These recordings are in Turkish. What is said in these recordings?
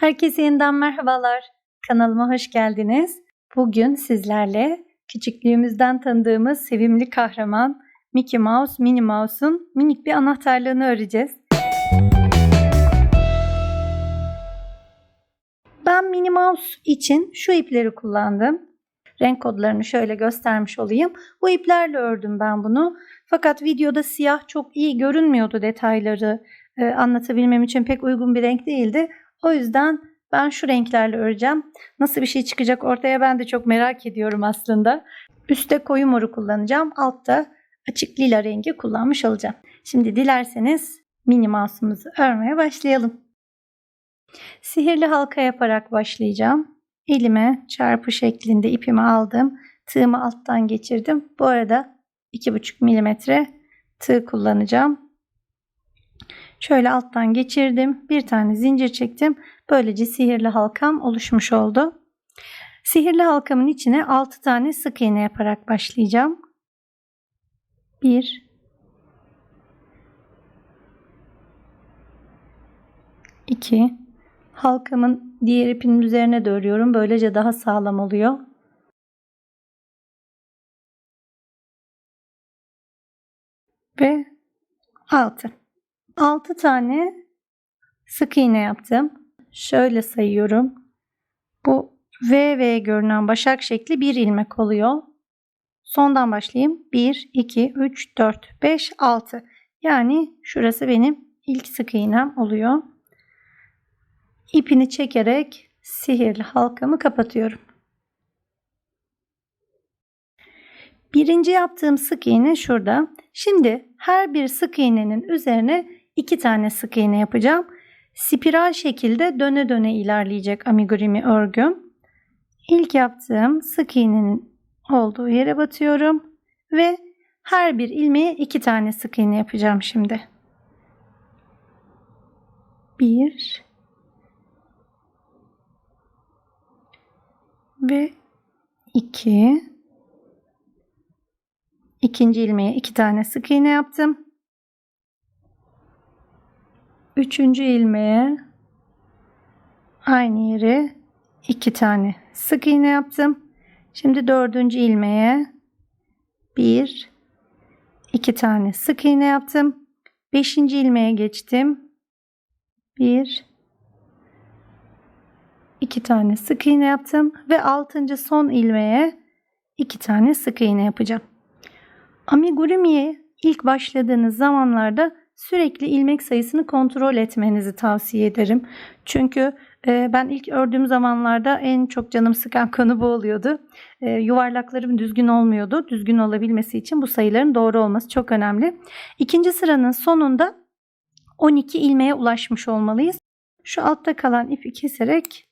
Herkese yeniden merhabalar. Kanalıma hoş geldiniz. Bugün sizlerle küçüklüğümüzden tanıdığımız sevimli kahraman Mickey Mouse, Minnie Mouse'un minik bir anahtarlığını öreceğiz. Ben Minnie Mouse için şu ipleri kullandım. Renk kodlarını şöyle göstermiş olayım. Bu iplerle ördüm ben bunu. Fakat videoda siyah çok iyi görünmüyordu detayları e, anlatabilmem için pek uygun bir renk değildi. O yüzden ben şu renklerle öreceğim. Nasıl bir şey çıkacak ortaya ben de çok merak ediyorum aslında. Üste koyu moru kullanacağım. Altta açık lila rengi kullanmış olacağım. Şimdi dilerseniz mini mouse'umuzu örmeye başlayalım. Sihirli halka yaparak başlayacağım. Elime çarpı şeklinde ipimi aldım. Tığımı alttan geçirdim. Bu arada 2,5 milimetre tığ kullanacağım. Şöyle alttan geçirdim. Bir tane zincir çektim. Böylece sihirli halkam oluşmuş oldu. Sihirli halkamın içine 6 tane sık iğne yaparak başlayacağım. 1 2 Halkamın diğer ipinin üzerine de örüyorum. Böylece daha sağlam oluyor. Ve 6. 6 tane sık iğne yaptım. Şöyle sayıyorum. Bu V V görünen başak şekli bir ilmek oluyor. Sondan başlayayım. 1, 2, 3, 4, 5, 6. Yani şurası benim ilk sık iğnem oluyor. İpini çekerek sihirli halkamı kapatıyorum. Birinci yaptığım sık iğne şurada. Şimdi her bir sık iğnenin üzerine iki tane sık iğne yapacağım. Spiral şekilde döne döne ilerleyecek amigurumi örgüm. İlk yaptığım sık iğnenin olduğu yere batıyorum ve her bir ilmeğe iki tane sık iğne yapacağım şimdi. Bir ve iki. İkinci ilmeğe iki tane sık iğne yaptım. Üçüncü ilmeğe aynı yere iki tane sık iğne yaptım. Şimdi dördüncü ilmeğe bir, iki tane sık iğne yaptım. Beşinci ilmeğe geçtim. Bir, iki tane sık iğne yaptım ve altıncı son ilmeğe iki tane sık iğne yapacağım. Amigurumi'ye ilk başladığınız zamanlarda sürekli ilmek sayısını kontrol etmenizi tavsiye ederim. Çünkü e, ben ilk ördüğüm zamanlarda en çok canım sıkan konu bu oluyordu. E, yuvarlaklarım düzgün olmuyordu. Düzgün olabilmesi için bu sayıların doğru olması çok önemli. İkinci sıranın sonunda 12 ilmeğe ulaşmış olmalıyız. Şu altta kalan ipi keserek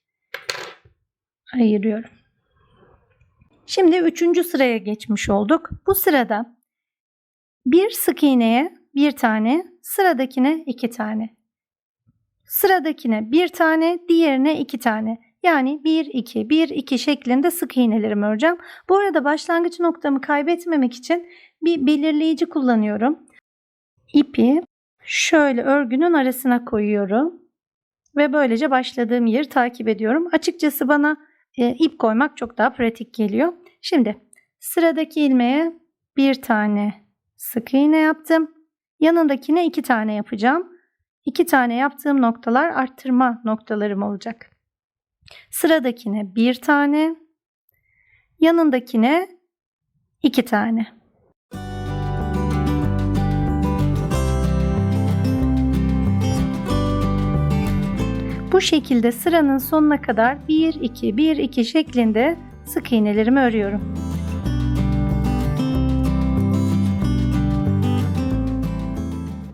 ayırıyorum. Şimdi üçüncü sıraya geçmiş olduk. Bu sırada bir sık iğneye bir tane, sıradakine iki tane. Sıradakine bir tane, diğerine iki tane. Yani 1 2 1 2 şeklinde sık iğnelerimi öreceğim. Bu arada başlangıç noktamı kaybetmemek için bir belirleyici kullanıyorum. İpi şöyle örgünün arasına koyuyorum ve böylece başladığım yeri takip ediyorum. Açıkçası bana e, ip koymak çok daha pratik geliyor. Şimdi sıradaki ilmeğe bir tane sık iğne yaptım. Yanındakine iki tane yapacağım. İki tane yaptığım noktalar arttırma noktalarım olacak. Sıradakine bir tane, yanındakine iki tane. Bu şekilde sıranın sonuna kadar 1 2 1 2 şeklinde sık iğnelerimi örüyorum.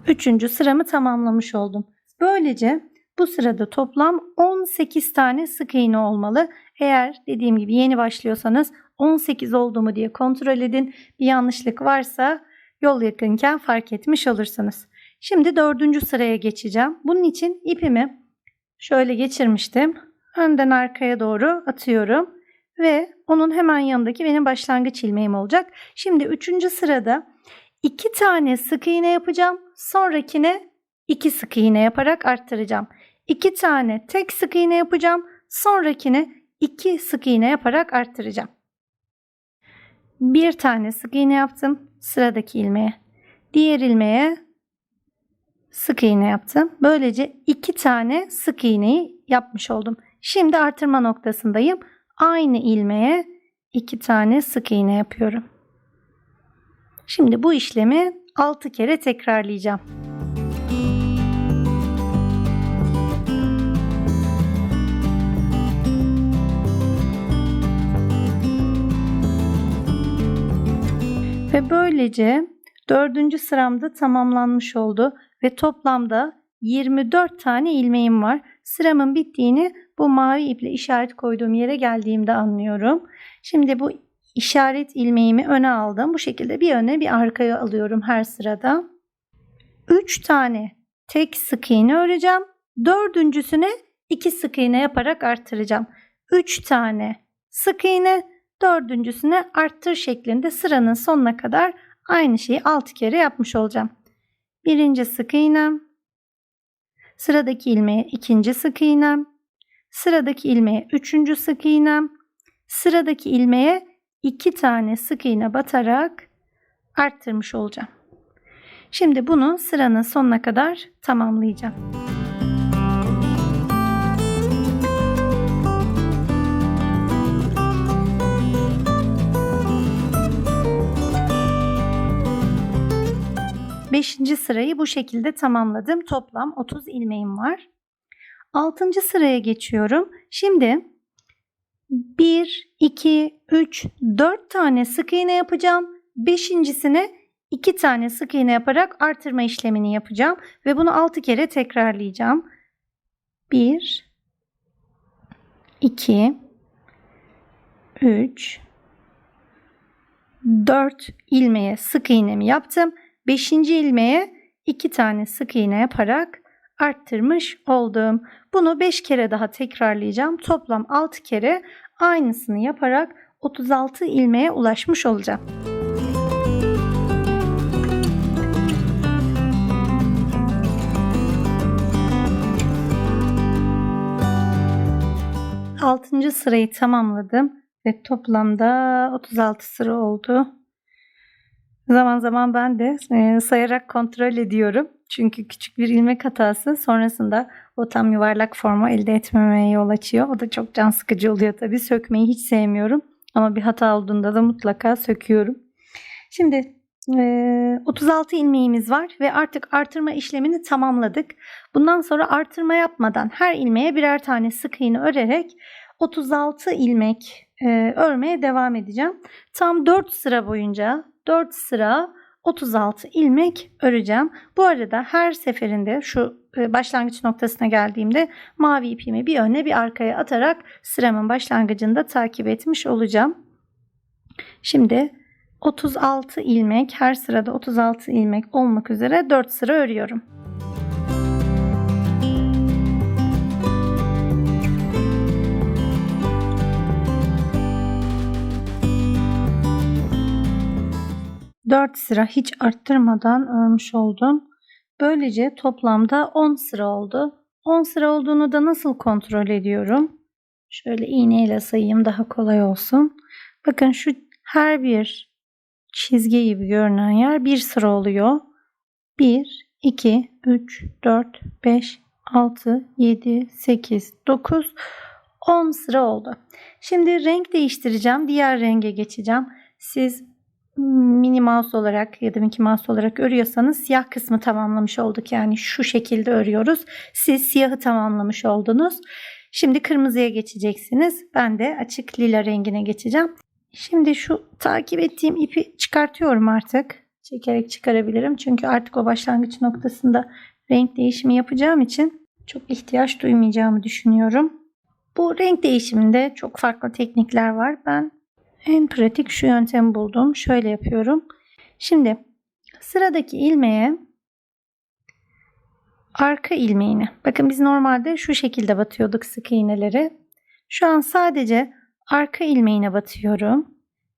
Üçüncü sıramı tamamlamış oldum. Böylece bu sırada toplam 18 tane sık iğne olmalı. Eğer dediğim gibi yeni başlıyorsanız 18 oldu mu diye kontrol edin. Bir yanlışlık varsa yol yakınken fark etmiş olursunuz. Şimdi dördüncü sıraya geçeceğim. Bunun için ipimi şöyle geçirmiştim. Önden arkaya doğru atıyorum. Ve onun hemen yanındaki benim başlangıç ilmeğim olacak. Şimdi üçüncü sırada iki tane sık iğne yapacağım. Sonrakine iki sık iğne yaparak arttıracağım. 2 tane tek sık iğne yapacağım. Sonrakini 2 sık iğne yaparak arttıracağım. Bir tane sık iğne yaptım sıradaki ilmeğe. Diğer ilmeğe sık iğne yaptım. Böylece iki tane sık iğneyi yapmış oldum. Şimdi artırma noktasındayım. Aynı ilmeğe iki tane sık iğne yapıyorum. Şimdi bu işlemi 6 kere tekrarlayacağım. Ve böylece dördüncü sıramda tamamlanmış oldu ve toplamda 24 tane ilmeğim var. Sıramın bittiğini bu mavi iple işaret koyduğum yere geldiğimde anlıyorum. Şimdi bu işaret ilmeğimi öne aldım. Bu şekilde bir öne bir arkaya alıyorum her sırada. 3 tane tek sık iğne öreceğim. Dördüncüsüne 2 sık iğne yaparak arttıracağım. 3 tane sık iğne, dördüncüsüne arttır şeklinde sıranın sonuna kadar aynı şeyi 6 kere yapmış olacağım. Birinci sık iğnem, sıradaki ilmeğe ikinci sık iğnem, sıradaki ilmeğe üçüncü sık iğnem, sıradaki ilmeğe iki tane sık iğne batarak arttırmış olacağım. Şimdi bunu sıranın sonuna kadar tamamlayacağım. Beşinci sırayı bu şekilde tamamladım. Toplam 30 ilmeğim var. Altıncı sıraya geçiyorum. Şimdi 1, 2, 3, 4 tane sık iğne yapacağım. Beşincisine 2 tane sık iğne yaparak artırma işlemini yapacağım. Ve bunu 6 kere tekrarlayacağım. 1, 2, 3, 4 ilmeğe sık iğnemi yaptım. 5. ilmeğe 2 tane sık iğne yaparak arttırmış oldum. Bunu 5 kere daha tekrarlayacağım. Toplam 6 kere aynısını yaparak 36 ilmeğe ulaşmış olacağım. Altıncı sırayı tamamladım ve toplamda 36 sıra oldu. Zaman zaman ben de e, sayarak kontrol ediyorum. Çünkü küçük bir ilmek hatası sonrasında o tam yuvarlak formu elde etmemeye yol açıyor. O da çok can sıkıcı oluyor tabii. Sökmeyi hiç sevmiyorum. Ama bir hata olduğunda da mutlaka söküyorum. Şimdi e, 36 ilmeğimiz var ve artık artırma işlemini tamamladık. Bundan sonra artırma yapmadan her ilmeğe birer tane sık iğne örerek 36 ilmek örmeye devam edeceğim. Tam 4 sıra boyunca 4 sıra 36 ilmek öreceğim. Bu arada her seferinde şu e, başlangıç noktasına geldiğimde mavi ipimi bir öne bir arkaya atarak sıramın başlangıcında takip etmiş olacağım. Şimdi 36 ilmek her sırada 36 ilmek olmak üzere 4 sıra örüyorum. 4 sıra hiç arttırmadan örmüş oldum. Böylece toplamda 10 sıra oldu. 10 sıra olduğunu da nasıl kontrol ediyorum? Şöyle iğneyle sayayım daha kolay olsun. Bakın şu her bir çizgi gibi görünen yer bir sıra oluyor. 1, 2, 3, 4, 5, 6, 7, 8, 9, 10 sıra oldu. Şimdi renk değiştireceğim. Diğer renge geçeceğim. Siz mini mouse olarak ya da Mickey Mouse olarak örüyorsanız siyah kısmı tamamlamış olduk. Yani şu şekilde örüyoruz. Siz siyahı tamamlamış oldunuz. Şimdi kırmızıya geçeceksiniz. Ben de açık lila rengine geçeceğim. Şimdi şu takip ettiğim ipi çıkartıyorum artık. Çekerek çıkarabilirim. Çünkü artık o başlangıç noktasında renk değişimi yapacağım için çok ihtiyaç duymayacağımı düşünüyorum. Bu renk değişiminde çok farklı teknikler var. Ben en pratik şu yöntemi buldum. Şöyle yapıyorum. Şimdi sıradaki ilmeğe arka ilmeğini. Bakın biz normalde şu şekilde batıyorduk sık iğneleri. Şu an sadece arka ilmeğine batıyorum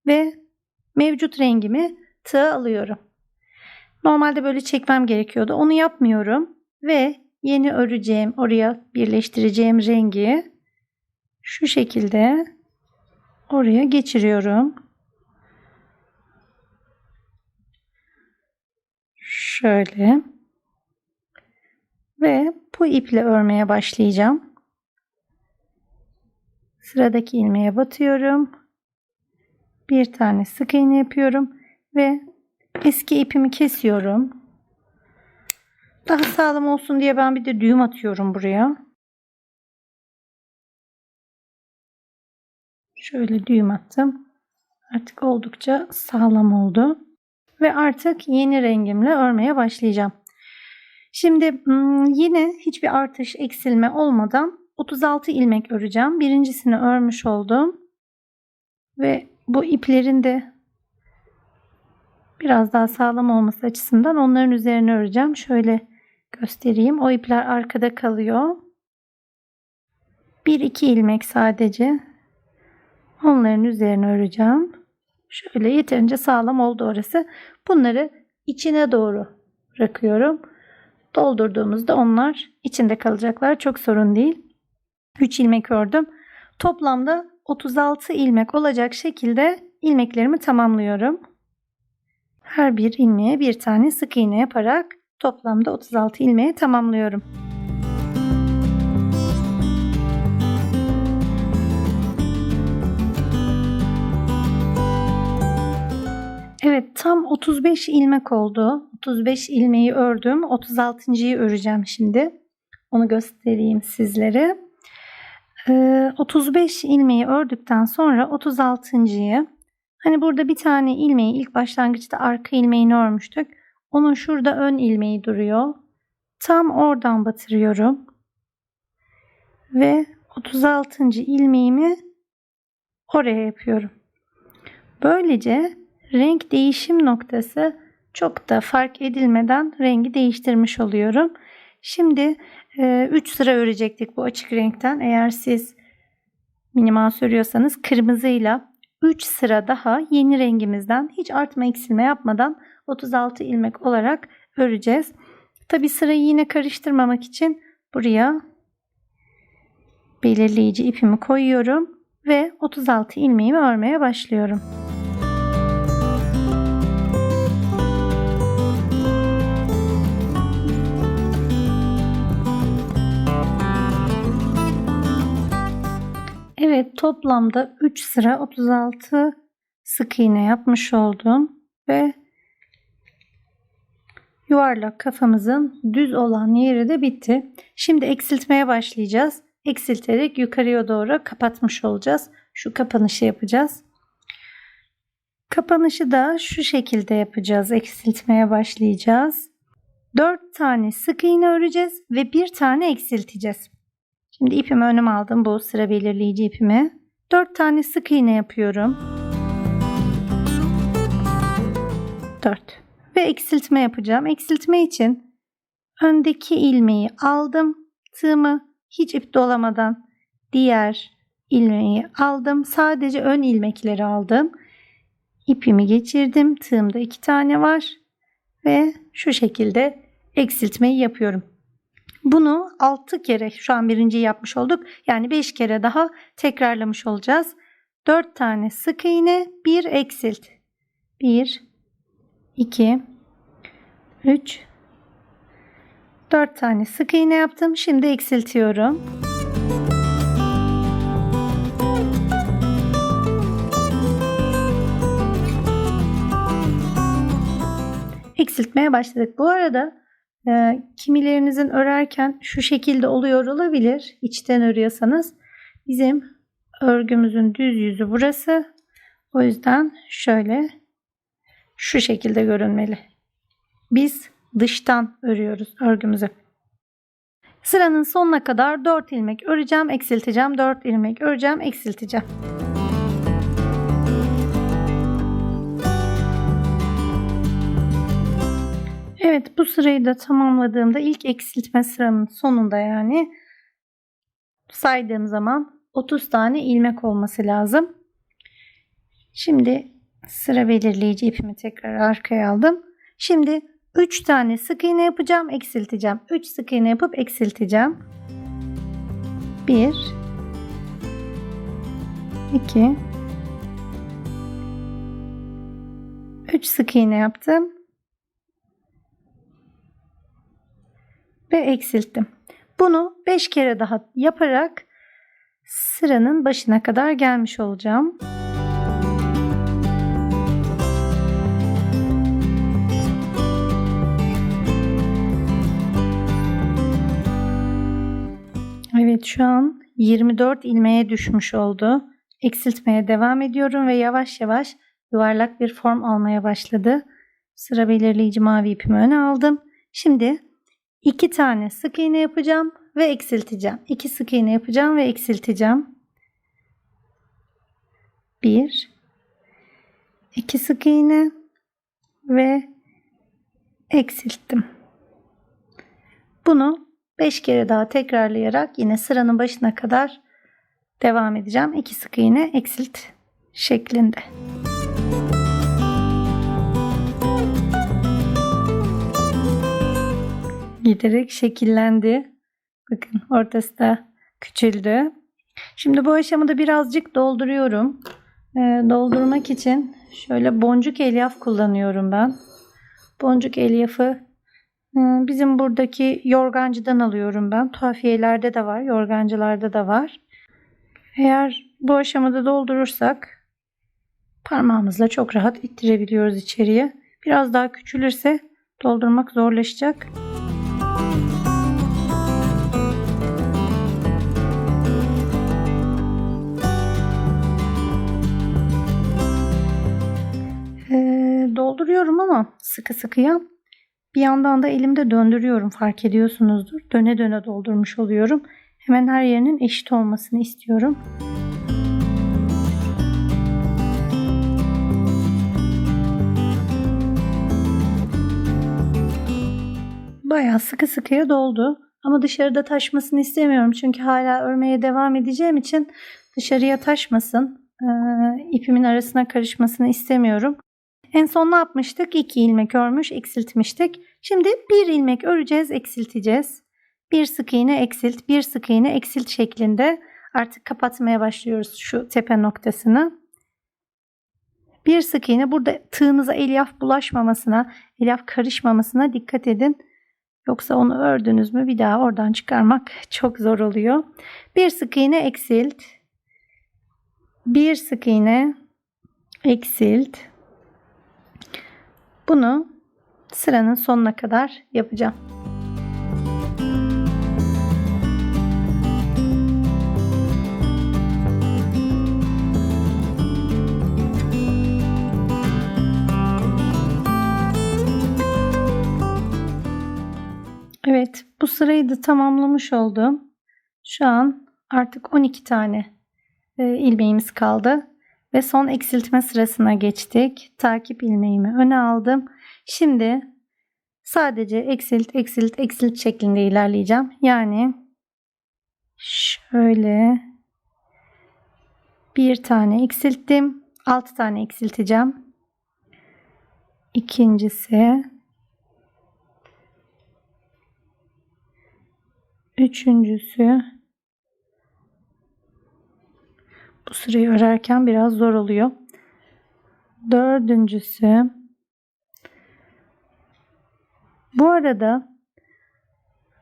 ve mevcut rengimi tığ alıyorum. Normalde böyle çekmem gerekiyordu. Onu yapmıyorum ve yeni öreceğim, oraya birleştireceğim rengi şu şekilde oraya geçiriyorum. Şöyle. Ve bu iple örmeye başlayacağım. Sıradaki ilmeğe batıyorum. Bir tane sık iğne yapıyorum ve eski ipimi kesiyorum. Daha sağlam olsun diye ben bir de düğüm atıyorum buraya. Şöyle düğüm attım. Artık oldukça sağlam oldu. Ve artık yeni rengimle örmeye başlayacağım. Şimdi yine hiçbir artış eksilme olmadan 36 ilmek öreceğim. Birincisini örmüş oldum. Ve bu iplerin de biraz daha sağlam olması açısından onların üzerine öreceğim. Şöyle göstereyim. O ipler arkada kalıyor. 1-2 ilmek sadece. Onların üzerine öreceğim. Şöyle yeterince sağlam oldu orası. Bunları içine doğru bırakıyorum. Doldurduğumuzda onlar içinde kalacaklar. Çok sorun değil. 3 ilmek ördüm. Toplamda 36 ilmek olacak şekilde ilmeklerimi tamamlıyorum. Her bir ilmeğe bir tane sık iğne yaparak toplamda 36 ilmeği tamamlıyorum. Evet tam 35 ilmek oldu. 35 ilmeği ördüm. 36.yı öreceğim şimdi. Onu göstereyim sizlere. 35 ee, ilmeği ördükten sonra 36.yı hani burada bir tane ilmeği ilk başlangıçta arka ilmeğini örmüştük. Onun şurada ön ilmeği duruyor. Tam oradan batırıyorum. Ve 36. ilmeğimi oraya yapıyorum. Böylece renk değişim noktası çok da fark edilmeden rengi değiştirmiş oluyorum. Şimdi 3 sıra örecektik bu açık renkten. Eğer siz minimal örüyorsanız kırmızıyla 3 sıra daha yeni rengimizden hiç artma eksilme yapmadan 36 ilmek olarak öreceğiz. Tabi sırayı yine karıştırmamak için buraya belirleyici ipimi koyuyorum ve 36 ilmeğimi örmeye başlıyorum. Evet toplamda 3 sıra 36 sık iğne yapmış oldum ve yuvarlak kafamızın düz olan yeri de bitti. Şimdi eksiltmeye başlayacağız. Eksilterek yukarıya doğru kapatmış olacağız. Şu kapanışı yapacağız. Kapanışı da şu şekilde yapacağız. Eksiltmeye başlayacağız. 4 tane sık iğne öreceğiz ve bir tane eksilteceğiz. Şimdi ipimi önüme aldım. Bu sıra belirleyici ipimi. 4 tane sık iğne yapıyorum. 4. Ve eksiltme yapacağım. Eksiltme için öndeki ilmeği aldım. Tığımı hiç ip dolamadan diğer ilmeği aldım. Sadece ön ilmekleri aldım. İpimi geçirdim. Tığımda iki tane var. Ve şu şekilde eksiltmeyi yapıyorum. Bunu 6 kere şu an birinciyi yapmış olduk. Yani 5 kere daha tekrarlamış olacağız. 4 tane sık iğne, 1 eksilt. 1 2 3 4 tane sık iğne yaptım. Şimdi eksiltiyorum. Eksiltmeye başladık. Bu arada e, kimilerinizin örerken şu şekilde oluyor olabilir. İçten örüyorsanız. Bizim örgümüzün düz yüzü burası. O yüzden şöyle şu şekilde görünmeli. Biz dıştan örüyoruz örgümüzü. Sıranın sonuna kadar 4 ilmek öreceğim, eksilteceğim, 4 ilmek öreceğim, eksilteceğim. Evet bu sırayı da tamamladığımda ilk eksiltme sıramın sonunda yani saydığım zaman 30 tane ilmek olması lazım. Şimdi sıra belirleyici ipimi tekrar arkaya aldım. Şimdi 3 tane sık iğne yapacağım, eksilteceğim. 3 sık iğne yapıp eksilteceğim. 1 2 3 sık iğne yaptım. Ve eksilttim. Bunu 5 kere daha yaparak sıranın başına kadar gelmiş olacağım. Evet şu an 24 ilmeğe düşmüş oldu. Eksiltmeye devam ediyorum ve yavaş yavaş yuvarlak bir form almaya başladı. Sıra belirleyici mavi ipimi öne aldım. Şimdi iki tane sık iğne yapacağım ve eksilteceğim. İki sık iğne yapacağım ve eksilteceğim. Bir, iki sık iğne ve eksilttim. Bunu 5 kere daha tekrarlayarak yine sıranın başına kadar devam edeceğim. 2 sık iğne eksilt şeklinde. Giderek şekillendi. Bakın ortası da küçüldü. Şimdi bu aşamada birazcık dolduruyorum. Ee, doldurmak için şöyle boncuk elyaf kullanıyorum ben. Boncuk elyafı e, bizim buradaki yorgancıdan alıyorum ben. Tuhafiyelerde de var, yorgancılarda da var. Eğer bu aşamada doldurursak parmağımızla çok rahat ittirebiliyoruz içeriye. Biraz daha küçülürse doldurmak zorlaşacak. Dolduruyorum ama sıkı sıkıya. Bir yandan da elimde döndürüyorum fark ediyorsunuzdur. Döne döne doldurmuş oluyorum. Hemen her yerinin eşit olmasını istiyorum. Bayağı sıkı sıkıya doldu. Ama dışarıda taşmasını istemiyorum. Çünkü hala örmeye devam edeceğim için dışarıya taşmasın. Ee, ipimin arasına karışmasını istemiyorum. En son ne yapmıştık? 2 ilmek örmüş, eksiltmiştik. Şimdi bir ilmek öreceğiz, eksilteceğiz. Bir sık iğne eksilt, bir sık iğne eksilt şeklinde artık kapatmaya başlıyoruz şu tepe noktasını. Bir sık iğne burada tığınıza elyaf bulaşmamasına, elyaf karışmamasına dikkat edin. Yoksa onu ördünüz mü bir daha oradan çıkarmak çok zor oluyor. Bir sık iğne eksilt. Bir sık iğne eksilt. Bunu sıranın sonuna kadar yapacağım. Evet, bu sırayı da tamamlamış oldum. Şu an artık 12 tane e, ilmeğimiz kaldı ve son eksiltme sırasına geçtik. Takip ilmeğimi öne aldım. Şimdi sadece eksilt, eksilt, eksilt şeklinde ilerleyeceğim. Yani şöyle bir tane eksilttim. 6 tane eksilteceğim. İkincisi Üçüncüsü bu sırayı örerken biraz zor oluyor. Dördüncüsü bu arada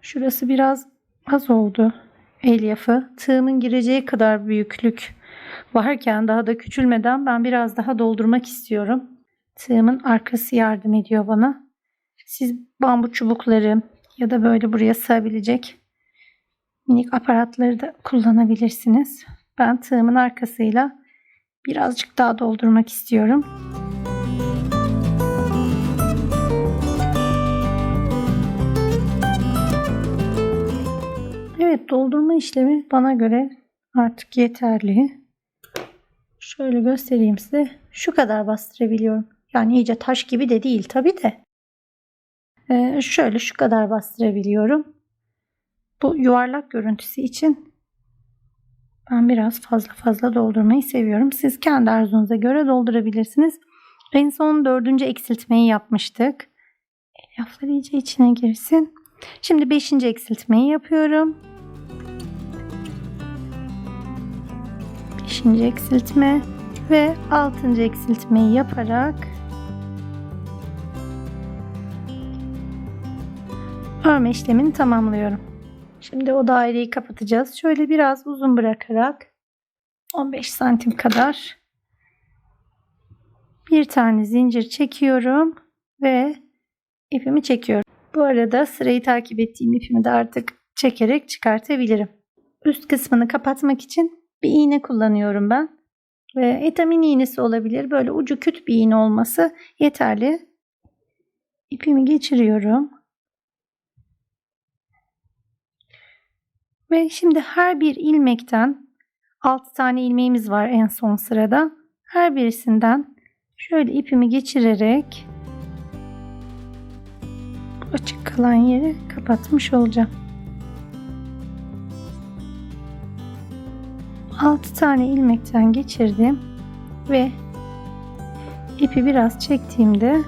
şurası biraz az oldu elyafı. Tığımın gireceği kadar büyüklük varken daha da küçülmeden ben biraz daha doldurmak istiyorum. Tığımın arkası yardım ediyor bana. Siz bambu çubukları ya da böyle buraya sığabilecek minik aparatları da kullanabilirsiniz. Ben tığımın arkasıyla birazcık daha doldurmak istiyorum. Evet doldurma işlemi bana göre artık yeterli. Şöyle göstereyim size. Şu kadar bastırabiliyorum. Yani iyice taş gibi de değil tabi de. Ee, şöyle şu kadar bastırabiliyorum. Bu yuvarlak görüntüsü için ben biraz fazla fazla doldurmayı seviyorum. Siz kendi arzunuza göre doldurabilirsiniz. En son dördüncü eksiltmeyi yapmıştık. Elyaflar iyice içine girsin. Şimdi 5. eksiltmeyi yapıyorum. 5. eksiltme ve 6. eksiltmeyi yaparak örme işlemini tamamlıyorum. Şimdi o daireyi kapatacağız. Şöyle biraz uzun bırakarak 15 santim kadar bir tane zincir çekiyorum ve ipimi çekiyorum. Bu arada sırayı takip ettiğim ipimi de artık çekerek çıkartabilirim. Üst kısmını kapatmak için bir iğne kullanıyorum ben. Ve etamin iğnesi olabilir. Böyle ucu küt bir iğne olması yeterli. İpimi geçiriyorum. Ve şimdi her bir ilmekten 6 tane ilmeğimiz var en son sırada. Her birisinden şöyle ipimi geçirerek açık kalan yeri kapatmış olacağım. 6 tane ilmekten geçirdim ve ipi biraz çektiğimde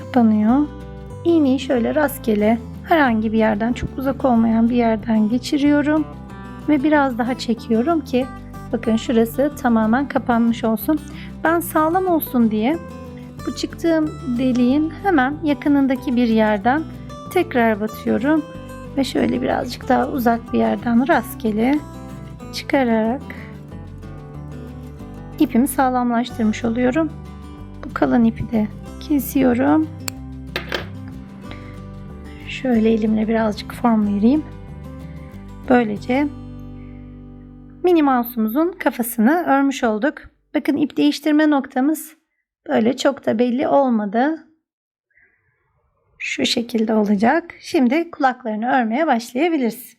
kapanıyor. İğneyi şöyle rastgele herhangi bir yerden çok uzak olmayan bir yerden geçiriyorum ve biraz daha çekiyorum ki bakın şurası tamamen kapanmış olsun. Ben sağlam olsun diye bu çıktığım deliğin hemen yakınındaki bir yerden tekrar batıyorum ve şöyle birazcık daha uzak bir yerden rastgele çıkararak ipimi sağlamlaştırmış oluyorum. Bu kalan ipi de kesiyorum. Şöyle elimle birazcık form vereyim. Böylece mini mouse'umuzun kafasını örmüş olduk. Bakın ip değiştirme noktamız böyle çok da belli olmadı. Şu şekilde olacak. Şimdi kulaklarını örmeye başlayabiliriz.